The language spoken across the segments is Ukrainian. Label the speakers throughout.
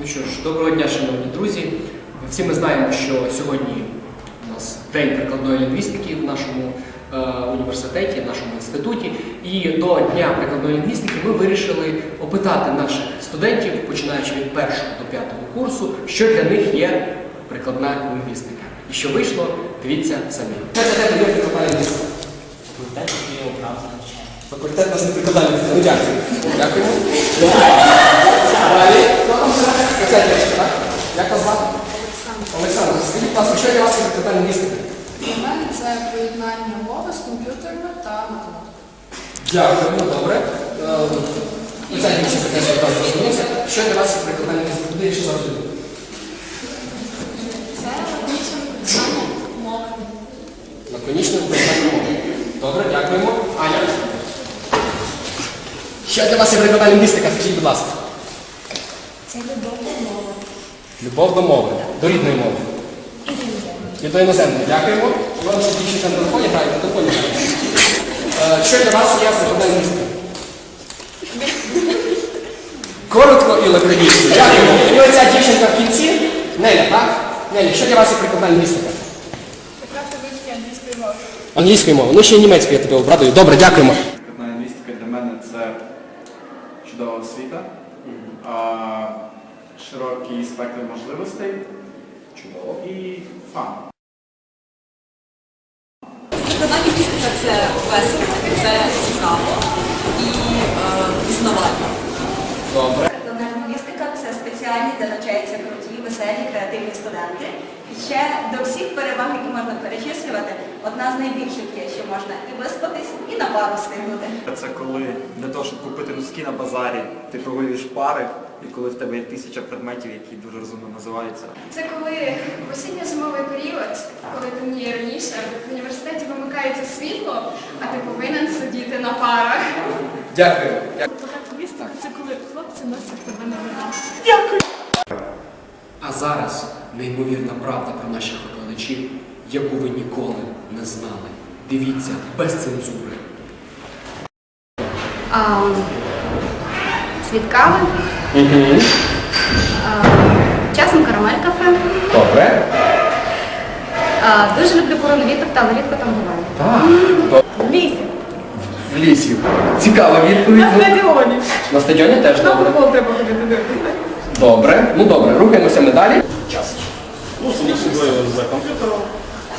Speaker 1: Ну що ж, доброго дня, шановні друзі. Всі ми знаємо, що сьогодні у нас День прикладної лінгвістики в нашому е, університеті, в нашому інституті. І до Дня прикладної лінгвістики ми вирішили опитати наших студентів, починаючи від першого до п'ятого курсу, що для них є прикладна лінгвістика. І що вийшло, дивіться самі. Для тебе є прикладна лінгвістика?
Speaker 2: Факультет є прав навчання.
Speaker 1: Факультет нас не прикладає. Дякую. Дякуємо. Далі. Оця дівчинка? Як вас звати? Олександр, скажіть, будь ласка, що для вас є прикладна лінгвістика?
Speaker 3: Для мене це поєднання мови з комп'ютерами та математикою.
Speaker 1: Дякуємо, добре. Е, Оця дівчинка теж від вас зрозумілася. Що для вас є прикладна лінгвістика? Куди ще завжди?
Speaker 3: Це лаконічне поєднання мови.
Speaker 1: Лаконічно прикладна мова. Добре, дякуємо. Аня. Що для вас є прикладна лінгвістика? Скажіть, будь ласка.
Speaker 3: Це любов до мови.
Speaker 1: Любов до мови, до рідної мови.
Speaker 3: І до іноземної.
Speaker 1: Дякуємо. Що дівчинка на телефоні грає, на телефоні грає. Е, Що для вас є прикладна лінгвістика? Коротко і лаконічно. Дякуємо. І оця дівчинка в кінці. Неля, так? Неля, що для вас є?
Speaker 3: Прекрасно вивчення англійської мови.
Speaker 1: Англійською мовою. Ну ще й німецькою я тебе обрадую. Добре, дякуємо.
Speaker 4: Прикладна лінгвістика для мене це чудова освіта, а, широкий спектр можливостей
Speaker 1: Чудово.
Speaker 4: і фан.
Speaker 5: Прикладна лінгвістика це весело, це цікаво і е, пізнавально.
Speaker 1: Добре.
Speaker 6: Лінгвістика це спеціальні, де навчаються круті, веселі, креативні студенти. І ще до всіх переваг, які можна перечислювати, одна з найбільших є, що можна і виспатись, і на пару встигнути.
Speaker 4: Це коли для того, щоб купити носки на базарі, ти прогулюєш пари, і коли в тебе є тисяча предметів, які дуже розумно називаються.
Speaker 3: Це коли в осінньо-зимовий період, коли темніє раніше, в університеті вимикається світло, а ти повинен сидіти на парах.
Speaker 1: Дякую.
Speaker 3: Лінгвістика це коли хлопці носять тебе на вина.
Speaker 1: А зараз неймовірна правда про наших викладачів, яку ви ніколи не знали. Дивіться без цензури.
Speaker 7: А, світ кави, часом карамель кафе.
Speaker 1: Добре.
Speaker 7: А, дуже люблю корону вітер, але рідко там буваю.
Speaker 1: Так.
Speaker 7: В лісі.
Speaker 1: В лісі. Цікава відповідь.
Speaker 3: На стадіоні.
Speaker 1: На стадіоні теж
Speaker 3: На
Speaker 1: добре.
Speaker 3: футбол треба ходити дивитися.
Speaker 1: Добре. Ну добре, рухаємося ми далі. Час.
Speaker 8: Ну, само собою за комп'ютером.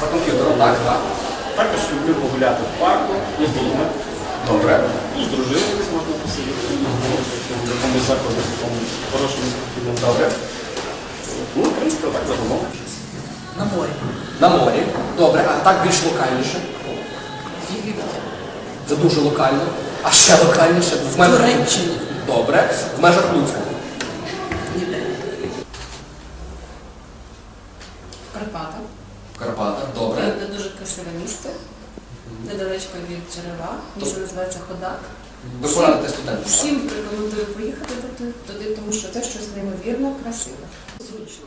Speaker 1: За комп'ютером, так, так.
Speaker 8: Також люблю погуляти в парку, ну, з дітьми.
Speaker 1: Добре.
Speaker 8: Ну, з дружиною десь можна посидіти. В якомусь закладі, в такому хорошому.
Speaker 1: Добре.
Speaker 8: Ну, в принципі, так загалом.
Speaker 5: На морі.
Speaker 1: На морі. Добре, а так більш локальніше. Це дуже локально. А ще локальніше. В межах
Speaker 5: Туреччині.
Speaker 1: Добре. В межах Луцька.
Speaker 5: Ніде. В Карпатах.
Speaker 1: В Карпатах. Добре.
Speaker 5: Це дуже красиве місто. Недалечко від джерела. Місто називається Ходак.
Speaker 1: Ви порадите студентам.
Speaker 5: Всім рекомендую поїхати туди, туди, тому що це щось неймовірно красиве. Зручно.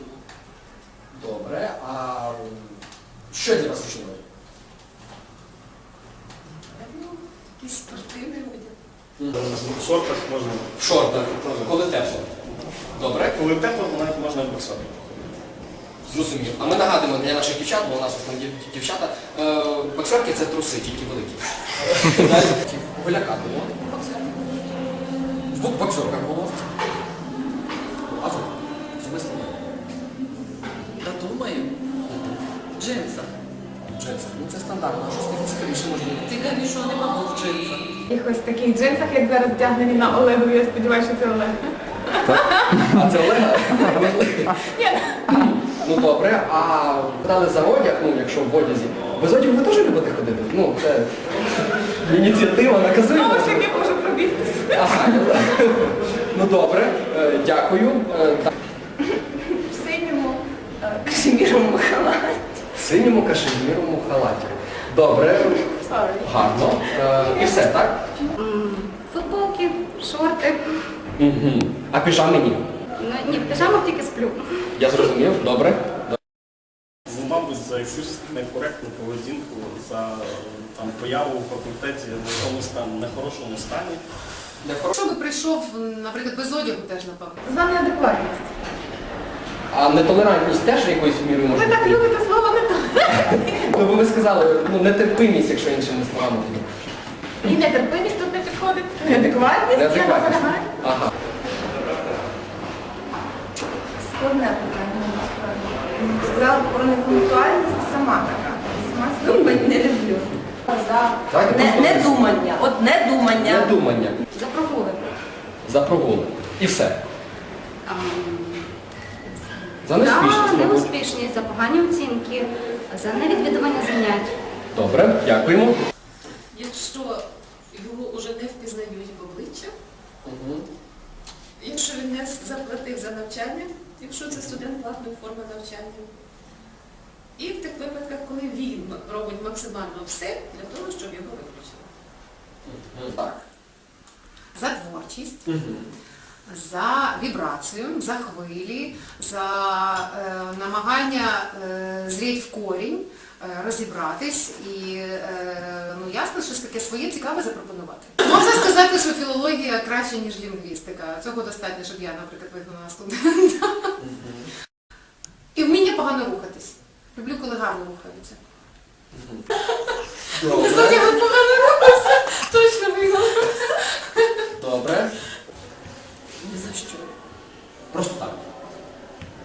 Speaker 1: Добре. А що для вас важливо?
Speaker 5: Ну, Якийсь спортивний одяг.
Speaker 8: В шортах можна.
Speaker 1: В шортах. Коли тепло. Добре.
Speaker 8: Коли тепло, навіть можна в боксах.
Speaker 1: Зрозумів. А ми нагадуємо для наших дівчат, бо у нас там дів- дівчата, е, боксерки це труси, тільки великі. Далі. Голяка було. В двох боксерках було. А ви? Особисто?
Speaker 5: Та думаю. Джинса.
Speaker 1: Джинси. Ну це стандартно, щось таке цікавіше може бути.
Speaker 5: Ти що не мав в джинсах.
Speaker 3: В якихось таких джинсах, як зараз вдягнені на Олегу, я сподіваюся, що це Олег.
Speaker 1: А це Олега? Ну добре, а дали за одяг, ну якщо в одязі. Без одягу ви теж любите ходити? Ну, це ініціатива наказує.
Speaker 3: Ну, ось як можу пробігтися.
Speaker 1: Ага, ну добре, е, дякую. Е.
Speaker 3: В синьому е, кашеміровому халаті.
Speaker 1: В синьому кашеміровому халаті. Добре,
Speaker 3: Sorry.
Speaker 1: гарно. Е, І все, так?
Speaker 7: Футболки, шорти.
Speaker 1: А піжами ні.
Speaker 7: Ну, ні, в піжамах тільки сплю.
Speaker 1: Я зрозумів, добре.
Speaker 8: Ну, мабуть, за ексцес- некоректну поведінку, за там, появу у факультеті в якомусь там нехорошому стані.
Speaker 9: Якщо би прийшов, наприклад, без одягу теж напевно.
Speaker 3: За неадекватність.
Speaker 1: А нетолерантність теж якоюсь мірою може
Speaker 3: Ви так
Speaker 1: бути?
Speaker 3: любите слово не так.
Speaker 1: Ну, бо ви сказали, ну, нетерпимість, якщо іншими словами.
Speaker 3: І нетерпимість тут не підходить. Неадекватність, я
Speaker 1: Неадекватність. Ага.
Speaker 6: Складне питання насправді. Сказала про непунктуальність сама така. Сама себе не люблю. За
Speaker 1: Так,
Speaker 6: не, не думання. От не думання.
Speaker 1: Недумання.
Speaker 7: За прогули.
Speaker 1: За прогули. І все. За
Speaker 7: За
Speaker 1: неуспішність, мабуть.
Speaker 7: неуспішність, за погані оцінки, за невідвідування занять.
Speaker 1: Добре, дякуємо.
Speaker 9: Якщо його вже не впізнають в обличчя, якщо він не заплатив за навчання, якщо це студент платної форми навчання. І в тих випадках, коли він робить максимально все для того, щоб його виключили.
Speaker 1: Так.
Speaker 9: За творчість, за вібрацію, за хвилі, за е, намагання е, зріть в корінь, розібратись і е, ну, ясно, щось таке своє цікаве запропонувати. Можна сказати, що філологія краще, ніж лінгвістика. Цього достатньо, щоб я, наприклад, вигнала студента. І вміння погано рухатись. Люблю, коли гарно рухаються. Сьогодні ви погано рухався, точно вигнала.
Speaker 1: Добре.
Speaker 5: Ні за що.
Speaker 1: Просто так.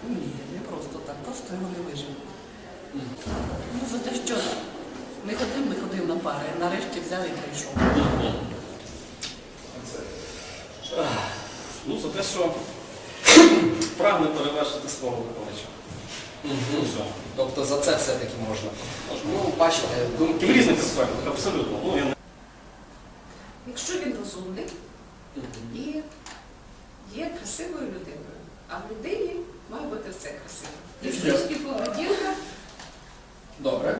Speaker 5: Ні, не просто так, просто його не вижив. Ну за те, що ми ходив, ми ходив на пари, прийшов.
Speaker 8: Ну, за те, що прагне перевершити свого викладача. Ну, все.
Speaker 1: Тобто за це все-таки можна.
Speaker 8: Можна.
Speaker 1: Ну, бачите,
Speaker 8: В різних аспектах, абсолютно. Ну, я не
Speaker 9: Якщо він розумний і є красивою людиною, а в людині має бути все красиво. І
Speaker 1: Дякую.
Speaker 9: і